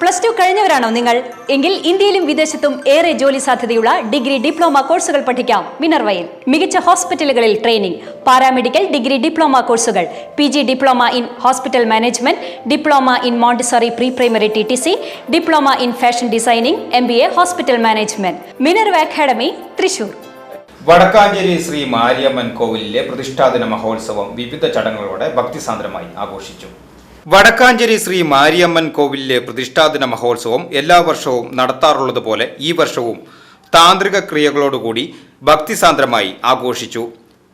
Plus two കഴിഞ്ഞവരാണോ നിങ്ങൾ? എങ്കിൽ ഇന്ത്യയിലും വിദേശത്തും ഏറെ ജോലി സാധ്യതയുള്ള ഡിഗ്രി ഡിപ്ലോമ കോഴ്സുകൾ പഠിക്കാം. മിനർവയിൽ മികച്ച ഹോസ്പിറ്റലുകളിൽ ട്രെയിനിംഗ് പാരാമെഡിക്കൽ ഡിഗ്രി ഡിപ്ലോമ കോഴ്സുകൾ P G diploma in hospital management diploma in montessori pre primary T T C diploma in fashion designing M B A hospital management. Minerva academy Thrissur. Vadakkanchery Sri Mariamman കോവിലിലെ പ്രതിഷ്ഠാദിന മഹോത്സവം വിവിധ ചടങ്ങുകളോടെ ഭക്തിസാന്ദ്രമായി ആഘോഷിച്ചു. വടക്കാഞ്ചേരി ശ്രീ മാരിയമ്മൻ കോവിലിലെ പ്രതിഷ്ഠാദിന മഹോത്സവം എല്ലാ വർഷവും നടത്താറുള്ളതുപോലെ ഈ വർഷവും താന്ത്രിക ക്രിയകളോടുകൂടി ഭക്തിസാന്ദ്രമായി ആഘോഷിച്ചു.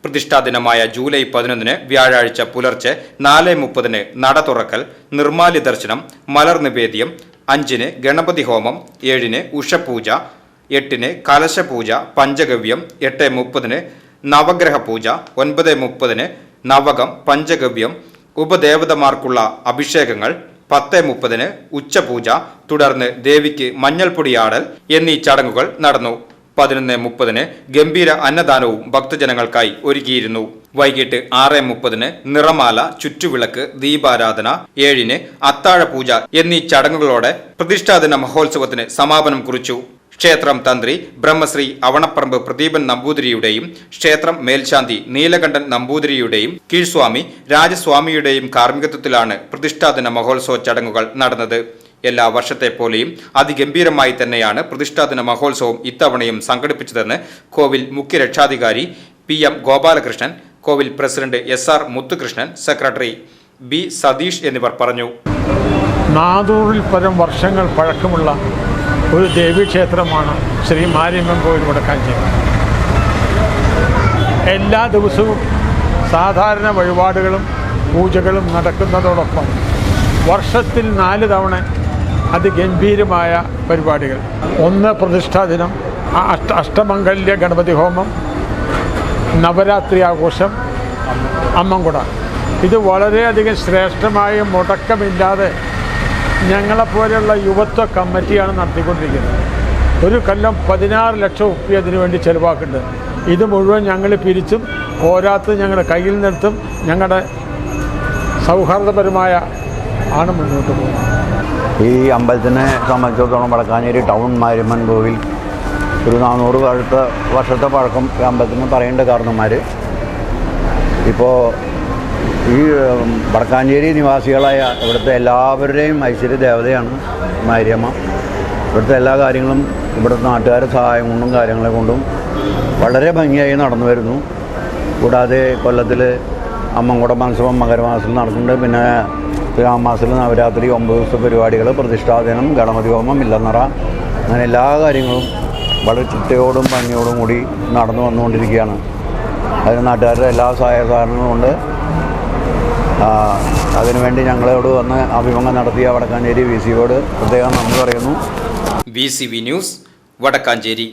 പ്രതിഷ്ഠാദിനമായ ജൂലൈ പതിനൊന്നിന് വ്യാഴാഴ്ച പുലർച്ചെ നാല് മുപ്പതിന് നട തുറക്കൽ നിർമാല്യ ദർശനം മലർ നിവേദ്യം അഞ്ചിന് ഗണപതി ഹോമം ഏഴിന് ഉഷപൂജ എട്ടിന് കലശപൂജ പഞ്ചഗവ്യം എട്ട് മുപ്പതിന് നവഗ്രഹ പൂജ ഒൻപത് മുപ്പതിന് നവകം പഞ്ചഗവ്യം ഉപദേവതമാർക്കുള്ള അഭിഷേകങ്ങൾ പത്ത് മുപ്പതിന് ഉച്ചപൂജ തുടർന്ന് ദേവിക്ക് മഞ്ഞൾപ്പൊടിയാടൽ എന്നീ ചടങ്ങുകൾ നടന്നു. പതിനൊന്ന് മുപ്പതിന് ഗംഭീര അന്നദാനവും ഭക്തജനങ്ങൾക്കായി ഒരുക്കിയിരുന്നു. വൈകിട്ട് ആറ് മുപ്പതിന് നിറമാല ചുറ്റുവിളക്ക് ദീപാരാധന ഏഴിന് അത്താഴപൂജ എന്നീ ചടങ്ങുകളോടെ പ്രതിഷ്ഠാദിന മഹോത്സവത്തിന് സമാപനം കുറിച്ചു. ക്ഷേത്രം തന്ത്രി ബ്രഹ്മശ്രീ അവണപ്പറമ്പ് പ്രദീപൻ നമ്പൂതിരിയുടെയും ക്ഷേത്രം മേൽശാന്തി നീലകണ്ഠൻ നമ്പൂതിരിയുടെയും കീഴ്സ്വാമി രാജസ്വാമിയുടെയും കാർമ്മികത്വത്തിലാണ് പ്രതിഷ്ഠാദിന മഹോത്സവ ചടങ്ങുകൾ നടന്നത്. എല്ലാ വർഷത്തെ പോലെയും അതിഗംഭീരമായി തന്നെയാണ് പ്രതിഷ്ഠാദിന മഹോത്സവം ഇത്തവണയും സംഘടിപ്പിച്ചതെന്ന് കോവിൽ മുഖ്യ രക്ഷാധികാരി പി എം ഗോപാലകൃഷ്ണൻ കോവിൽ president S R Muthukrishnan secretary B Satish എന്നിവർ പറഞ്ഞു. നാനൂറിൽ പരം വർഷങ്ങൾ പഴക്കമുള്ള ഒരു ദേവീക്ഷേത്രമാണ് ശ്രീ മാരിയമ്മൻ കോവിൽ വടക്കാഞ്ചേരി എല്ലാ ദിവസവും സാധാരണ വഴിപാടുകളും പൂജകളും നടക്കുന്നതോടൊപ്പം വർഷത്തിൽ നാല് തവണ അതിഗംഭീരമായ പരിപാടികൾ. ഒന്ന് പ്രതിഷ്ഠാ ദിനം അഷ്ട അഷ്ടമംഗല്യ ഗണപതി ഹോമം നവരാത്രി ആഘോഷം അമ്മൻകുട. ഇത് വളരെയധികം ശ്രേഷ്ഠമായ മുടക്കമില്ലാതെ ഞങ്ങളെപ്പോലെയുള്ള യുവത്വ കമ്മിറ്റിയാണ് നടത്തിക്കൊണ്ടിരിക്കുന്നത്. ഒരു കൊല്ലം പതിനാറ് ലക്ഷം ഉപ്പി അതിനു വേണ്ടി ചിലവാക്കുന്നുണ്ട്. ഇത് മുഴുവൻ ഞങ്ങൾ പിരിച്ചും പോരാത്ത് ഞങ്ങളുടെ കയ്യിൽ നിർത്തും ഞങ്ങളുടെ സൗഹാർദ്ദപരമായ ആണ് മുന്നോട്ട് പോകുന്നത്. ഈ അമ്പലത്തിനെ സംബന്ധിച്ചിടത്തോളം വടക്കാഞ്ചേരി ടൗൺ മാരിമൻ കോവിൽ ഒരു നാനൂറ് വർഷത്തെ വർഷത്തെ പഴക്കം ഈ അമ്പലത്തിന് പറയേണ്ട കാരണന്മാർ ഇപ്പോൾ വടക്കാഞ്ചേരി നിവാസികളായ ഇവിടുത്തെ എല്ലാവരുടെയും ഐശ്വര്യ ദേവതയാണ് മാരിയമ്മ. ഇവിടുത്തെ എല്ലാ കാര്യങ്ങളും ഇവിടുത്തെ നാട്ടുകാരുടെ സഹായം കൊണ്ടും കാര്യങ്ങളെ കൊണ്ടും വളരെ ഭംഗിയായി നടന്നു വരുന്നു. കൂടാതെ കൊല്ലത്തിൽ അമ്മൻകുട മത്സവം മകരമാസത്തിൽ നടക്കുന്നുണ്ട്. പിന്നെ തുലാമാസത്തിൽ നവരാത്രി ഒമ്പത് ദിവസത്തെ പരിപാടികൾ പ്രതിഷ്ഠാദിനം ഗണപതി ഹോമം ഇല്ലെന്നറ അങ്ങനെ എല്ലാ കാര്യങ്ങളും വളരെ ചിട്ടയോടും ഭംഗിയോടും കൂടി നടന്നു വന്നുകൊണ്ടിരിക്കുകയാണ്. അതിന് നാട്ടുകാരുടെ എല്ലാ സഹായ സഹകരണങ്ങളും കൊണ്ട് അതിനുവേണ്ടി ഞങ്ങളോട് വന്ന് അഭിമുഖം നടത്തിയ വടക്കാഞ്ചേരി വി സിയോട് പ്രത്യേകം നന്ദി പറയുന്നു. V C V news Vadakkanchery.